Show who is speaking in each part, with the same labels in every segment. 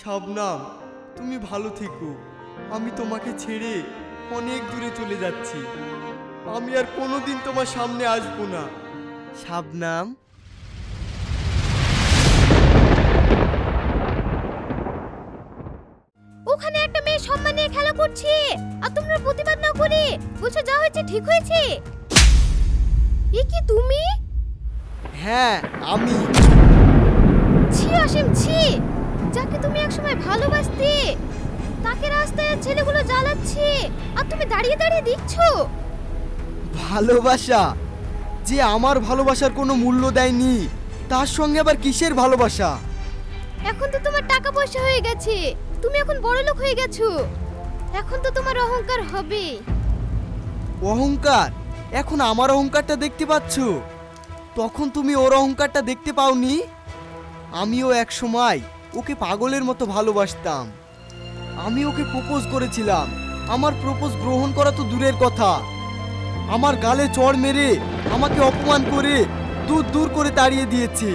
Speaker 1: শাবনাম তুমি ভালো থেকো। আমি তোমাকে ছেড়ে অনেক দূরে চলে যাচ্ছি। আমি আর কোনোদিন তোমার সামনে আসব না। শাবনাম
Speaker 2: ওখানে একটা মেয়ে সম্মান নিয়ে খেলা করছে। আর তোমরা প্রতিবাদ না করে বলছো যা হয়েছে ঠিক হয়েছে? এ কি তুমি?
Speaker 1: হ্যাঁ আমি।
Speaker 2: ছি অসীম ছি। যাকে তুমি একসময় ভালোবাসতে তাকে রাস্তায় ছেলেগুলো জ্বালাচ্ছে আর তুমি দাঁড়িয়ে দাঁড়িয়ে দিচ্ছ
Speaker 1: ভালোবাসা? যে আমার ভালোবাসার কোনো মূল্য দেয়নি তার সঙ্গে আবার কিসের ভালোবাসা?
Speaker 2: এখন তো তোমার টাকা পয়সা হয়ে গেছে তুমি এখন বড় লোক হয়ে গেছো। এখন তো তোমার অহংকার হবে।
Speaker 1: অহংকার? এখন আমার অহংকারটা দেখতে পাচ্ছ? তখন তুমি ওর অহংকারটা দেখতে পাওনি? আমিও এক সময় ওকে পাগলের মতো ভালোবাসতাম। আমি ওকে প্রপোজ করেছিলাম। আমার প্রপোজ গ্রহণ করা তো দূরের কথা। আমার গালে চড় মেরে আমাকে অপমান করে দূর দূর করে তাড়িয়ে দিয়েছে।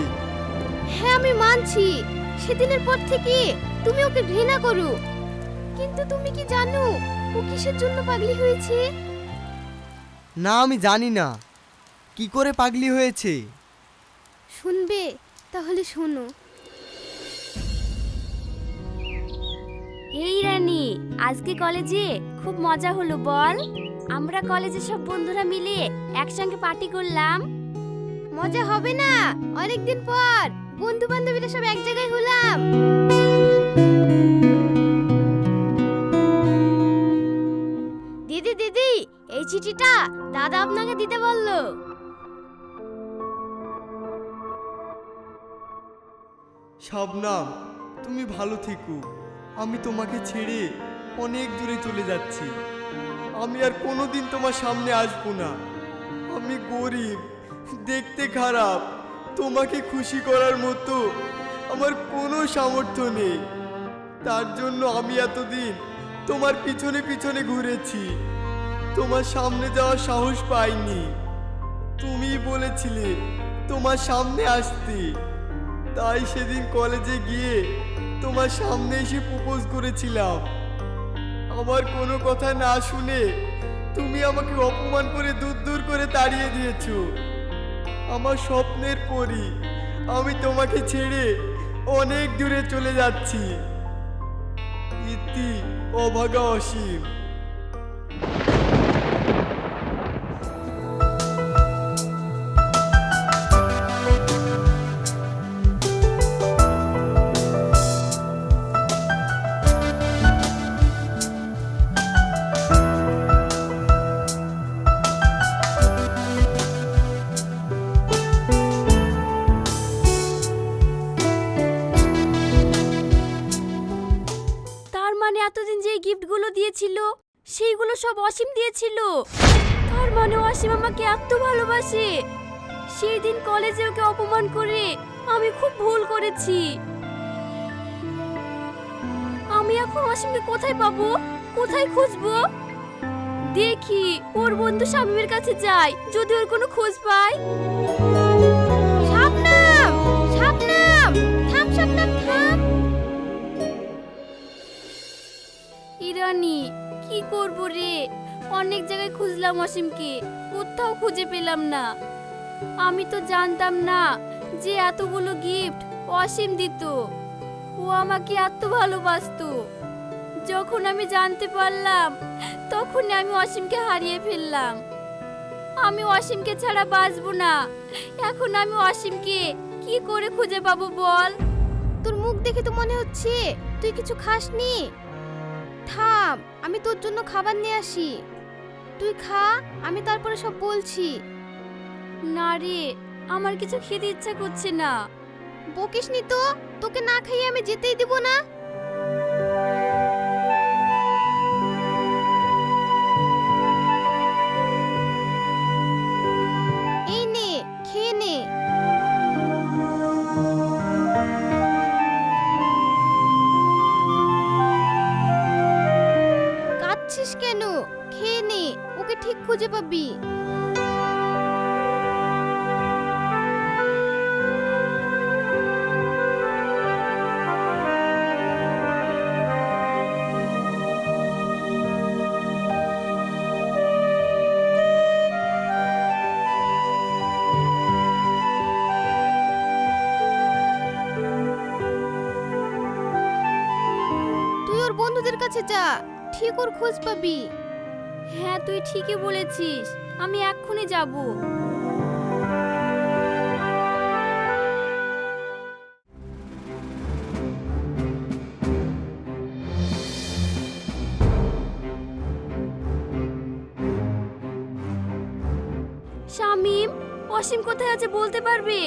Speaker 2: হ্যাঁ আমি মানছি। সেদিনের পর থেকে তুমি ওকে ঘৃণা করো। কিন্তু তুমি কি জানো ও কিসের জন্য পাগলি হয়েছে?
Speaker 1: না আমি জানি না। কি করে পাগলি হয়েছে?
Speaker 2: শুনবে তাহলে শোনো।
Speaker 3: এই রানী আজকে কলেজে খুব মজা হলো বল। আমরা কলেজের সব বন্ধুরা মিলে একসঙ্গে পার্টি করলাম।
Speaker 2: মজা হবে না অনেকদিন পর বন্ধু বান্ধবীরা সব এক জায়গায় হলাম। দিদি দিদি এই চিঠিটা দাদা আপনাকে দিতে বলল।
Speaker 1: শাবনাম তুমি ভালো থেকো। আমি তোমাকে ছেড়ে অনেক দূরে চলে যাচ্ছি। আমি আর কোনোদিন তোমার সামনে আসব না। আমি গরিব, দেখতে খারাপ, তোমাকে খুশি করার মতো আমার কোনো সামর্থ্য নেই। তার জন্য আমি এতদিন তোমার পিছনে পিছনে ঘুরেছি। তোমার সামনে যাওয়ার সাহস পাইনি। তুমি বলেছিলে তোমার সামনে আসতে। তাই সেদিন কলেজে গিয়ে তোমার সামনে এসে প্রপোজ করেছিলাম। আমার কোনো কথা না শুনে তুমি আমাকে অপমান করে দূর দূর করে তাড়িয়ে দিয়েছ। আমার স্বপ্নের পরি আমি তোমাকে ছেড়ে অনেক দূরে চলে যাচ্ছি। ইতি অভাগা অসীম।
Speaker 3: অসীম দিয়েছিল। তার মানে অসীম আমাকে এত ভালোবাসে। সেই দিন কলেজে ওকে অপমান করে আমি খুব ভুল করেছি। আমি এখন অসীমকে কোথায় পাবো? কোথায় খুঁজবো? দেখি, ওর বন্ধু শামীমের কাছে যাই যদি ওর কোনো খোঁজ পাই ইরানি কি করব রে? অনেক জায়গায় খুঁজলাম অসীমকে, কোথাও খুঁজে পেলাম না। আমি তো জানতাম না যে এতগুলো গিফট অসীম দিত। ও আমাকে এত ভালোবাসতো। যখন আমি জানতে পারলাম তখন আমি অসীমকে হারিয়ে ফেললাম। আমি অসীমকে ছাড়া বাঁচবো না। এখন আমি অসীমকে কি করে খুঁজে পাবো বল?
Speaker 2: তোর মুখ দেখে তো মনে হচ্ছে, তুই কিছু খাসনি? থাম, আমি তোর জন্য খাবার নিয়ে আসি। তুই খা, আমি তারপরে সব বলছি।
Speaker 3: না রে, আমার কিছু খেতে ইচ্ছা করছে না।
Speaker 2: বকিস নি তো, তোকে না খাইয়ে আমি যেতেই দিব না। কাছে যা ঠিক ওর খোঁজ পাবি।
Speaker 3: হ্যাঁ তুই ঠিকই বলেছিস, আমি এক্ষুনি যাব। শামিম, অসীম কোথায় আছে বলতে পারবে?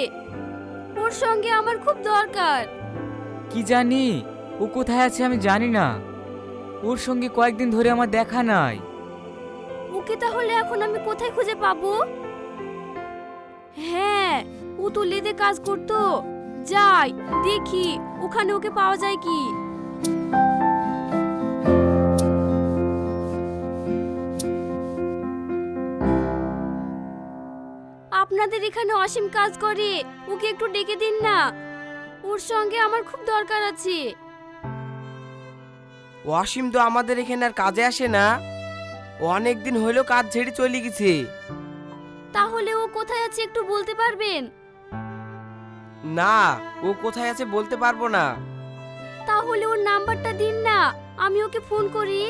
Speaker 3: ওর সঙ্গে আমার খুব দরকার।
Speaker 4: কি জানি, ও কোথায় আছে আমি জানি না। ওর সঙ্গে কয়েকদিন ধরে আমার দেখা নাই।
Speaker 3: ওকে তাহলে এখন আমি কোথায় খুঁজে পাবো? হ্যাঁ ও তো লেদে কাজ করতো। যাই, দেখি, ওখানে ওকে পাওয়া যায় কি? আপনাদের এখানে অসীম কাজ করে, ওকে একটু ডেকে দিন না। ওর সঙ্গে আমার খুব দরকার আছে।
Speaker 5: ওয়াসিম তো আমাদের এখানে আর কাজে আসে না। অনেক দিন হইল কাজ ছেড়ে চলে গেছে।
Speaker 3: তাহলে ও কোথায় আছে একটু বলতে পারবেন?
Speaker 5: না ও কোথায় আছে বলতে পারব না।
Speaker 3: তাহলে ওর নাম্বারটা দিন না আমি ওকে ফোন করি।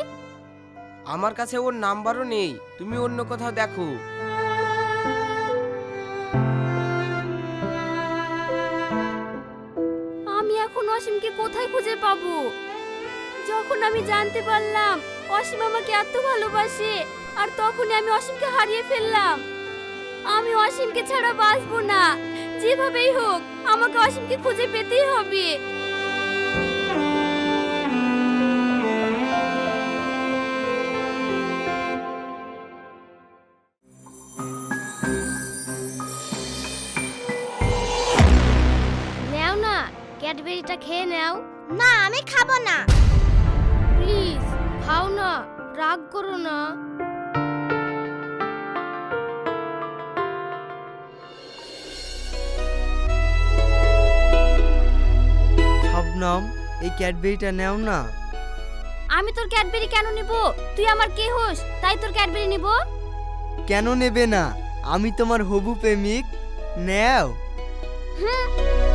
Speaker 5: আমার কাছে ওর নাম্বারও নেই তুমি অন্য কোথাও দেখো।
Speaker 3: আমি এখন অসীমকে কোথায় খুঁজে পাবো? যখন আমি জানতে পারলাম অসীম আমাকে এত ভালোবাসে, আর তখনই আমি অসীমকে হারিয়ে ফেললাম। আমি অসীমকে ছাড়া বাঁচবো না। যেভাবেই হোক, আমাকে অসীমকে খুঁজে পেতেই হবে।
Speaker 1: শাবনাম এই ক্যাডবেরিটা নেও না।
Speaker 3: আমি তোর ক্যাডবেরি কেন নিব? তুই আমার কে হোস? তাই তোর ক্যাডবেরি নিব?
Speaker 1: কেন নেবে না? আমি তোমার হবু প্রেমিক। নেও।
Speaker 3: তুমি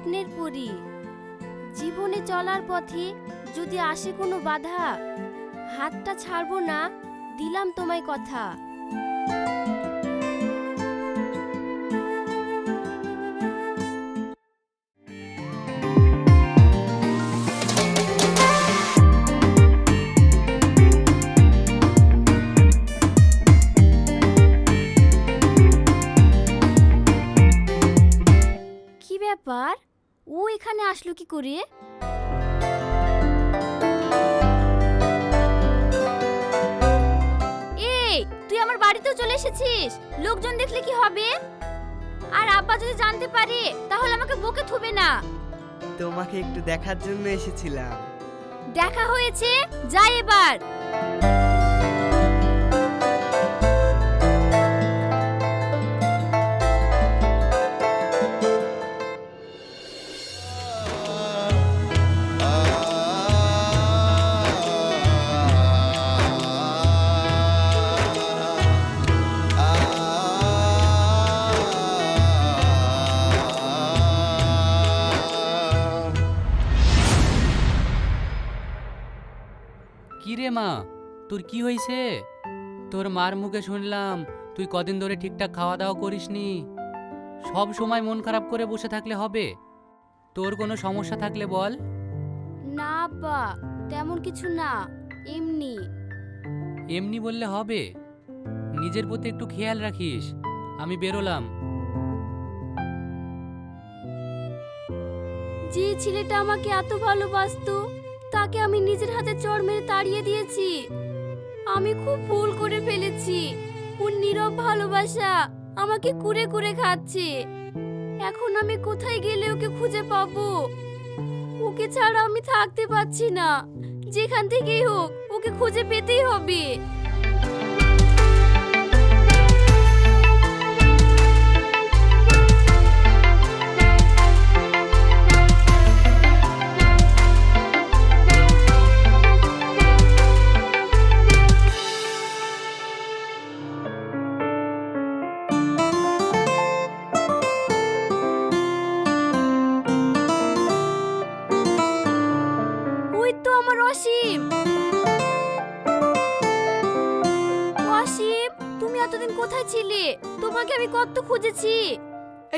Speaker 3: স্বপ্নের পরি। জীবনে চলার পথে যদি আসে কোনো বাধা, হাতটা ছাড়বো না, দিলাম তোমায় কথা। এখানে আসলো কি করে? এই তুই আমার বাড়িতেও চলে এসেছিস? লোকজন দেখলে কি হবে? আর আব্বা যদি জানতে পারে তাহলে আমাকে বকে থুবে না।
Speaker 1: তোমাকে একটু দেখার জন্য এসেছিলাম।
Speaker 3: দেখা হয়েছে? যাই এবার।
Speaker 6: কি রে মা? তোর কি হয়েছে? তোর মার মুখে শুনলাম তুই কদিন ধরে ঠিকঠাক খাওয়া দাওয়া করিসনি। সব সময় মন খারাপ করে বসে থাকলে হবে। তোর কোনো সমস্যা থাকলে বল।
Speaker 3: না আব্বা তেমন কিছু না এমনি।
Speaker 6: এমনি বললে হবে। নিজের প্রতি একটু খেয়াল রাখিস আমি বেরোলাম।
Speaker 3: যে ছেলেটা আমাকে এত ভালোবাসতো তাকে আমি নিজের হাতে চড় মেরে তাড়িয়ে দিয়েছি। আমি খুব ভুল করে ফেলেছি। ওর নীরব ভালোবাসা আমাকে কুরে কুরে খাচ্ছে। এখন আমি কোথায় গেলে ওকে খুঁজে পাবো? ওকে ছাড়া আমি থাকতে পারছি না। যেখান থেকেই হোক, ওকে খুঁজে পেতেই হবে।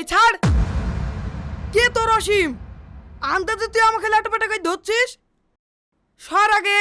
Speaker 5: ছাড়! কে তোর অসীম? আন্দাজে তুই আমাকে লাটাপাটা করে ধরছিস? সর আগে!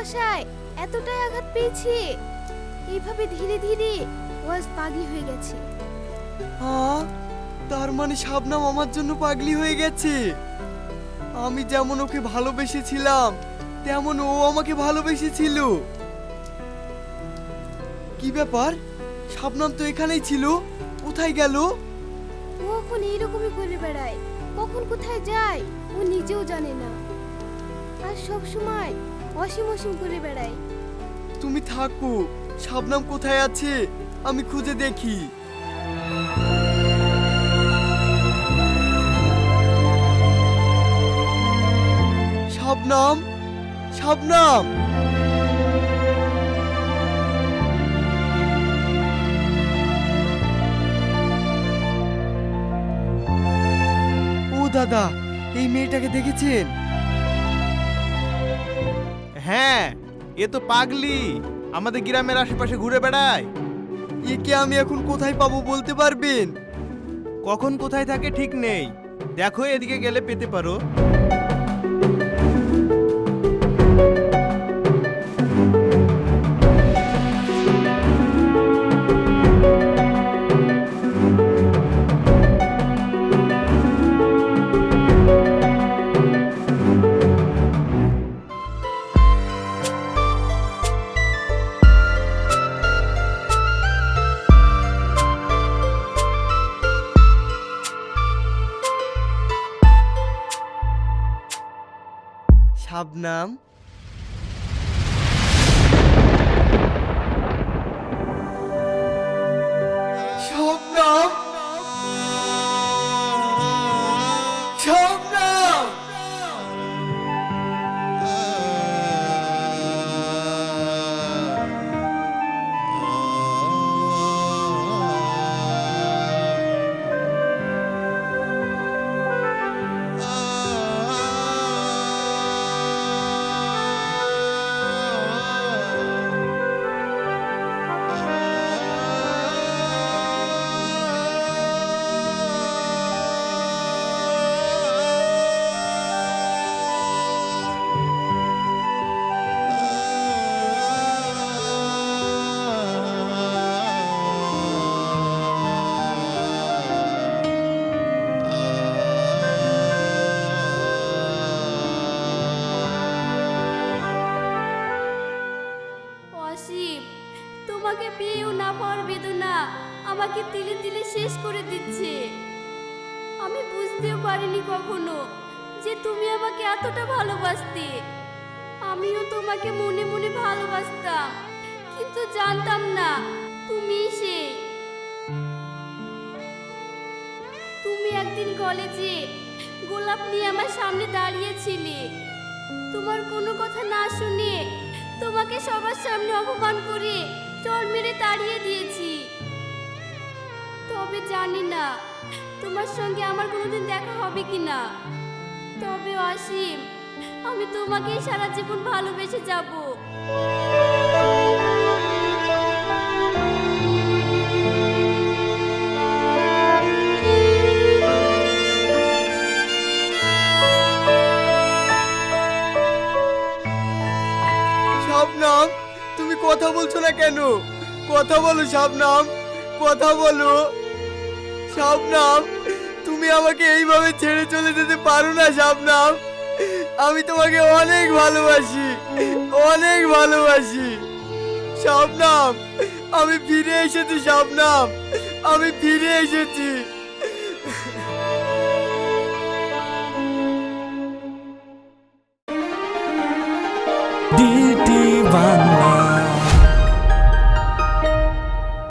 Speaker 2: ভালোবাসায় এতটাই আঘাত পেয়েছে। এইভাবে ধীরে ধীরে ও আজ পাগলি হয়ে গেছে।
Speaker 1: হ্যাঁ তার মানে শাবনাম আমার জন্য পাগলি হয়ে গেছে। আমি যেমন ওকে ভালোবেসেছিলাম তেমন ও আমাকে ভালোবেসেছিল। কি ব্যাপার? শাবনাম তো এখানেই ছিল কোথায় গেল?
Speaker 2: ও এখন এইরকমই করে বেড়ায় কখন কোথায় যায় ও নিজেও জানে না। আর সব সময় অসীম অসীম করে বেড়ায়
Speaker 1: তুমি থাকো, শাবনাম কোথায় আছে? আমি খুঁজে দেখি। শাবনাম শাবনাম! ও দাদা, এই মেয়েটাকে দেখেছেন?
Speaker 7: হ্যাঁ এ তো পাগলি। আমাদের গ্রামের আশেপাশে ঘুরে বেড়ায়।
Speaker 1: একে আমি এখন কোথায় পাবো বলতে পারবেন?
Speaker 7: কখন কোথায় থাকে ঠিক নেই। দেখো এদিকে গেলে পেতে পারো।
Speaker 1: শাবনাম শাবনাম শাবনাম
Speaker 3: শেষ করে দিচ্ছে। আমি বুঝতেও পারিনি কখনো যে তুমি আমাকে এতটা ভালোবাসতে। আমিও তোমাকে মনে মনে ভালোবাসতাম, কিন্তু জানতাম না তুমি সে। তুমি একদিন কলেজে গোলাপ নিয়ে আমার সামনে দাঁড়িয়েছিলে। তোমার কোনো কথা না শুনে তোমাকে সবার সামনে অপমান করে চর মেরে তাড়িয়ে দিয়েছি। তবে জানি না। তোমার সঙ্গে আমার কোনোদিন দেখা হবে কি না তবে অসীম, আমি তোমাকেই সারা জীবন ভালোবেসে যাব।
Speaker 1: তুমি কথা বলছো না কেন? কথা বলো, শাবনাম। কথা বলো। শাবনাম, তুমি আমাকে এইভাবে ছেড়ে চলে যেতে পারো না, শাবনাম। আমি তোমাকে অনেক ভালোবাসি অনেক ভালোবাসি। শাবনাম, আমি ফিরে এসেছি, শাবনাম। আমি ফিরে এসেছি।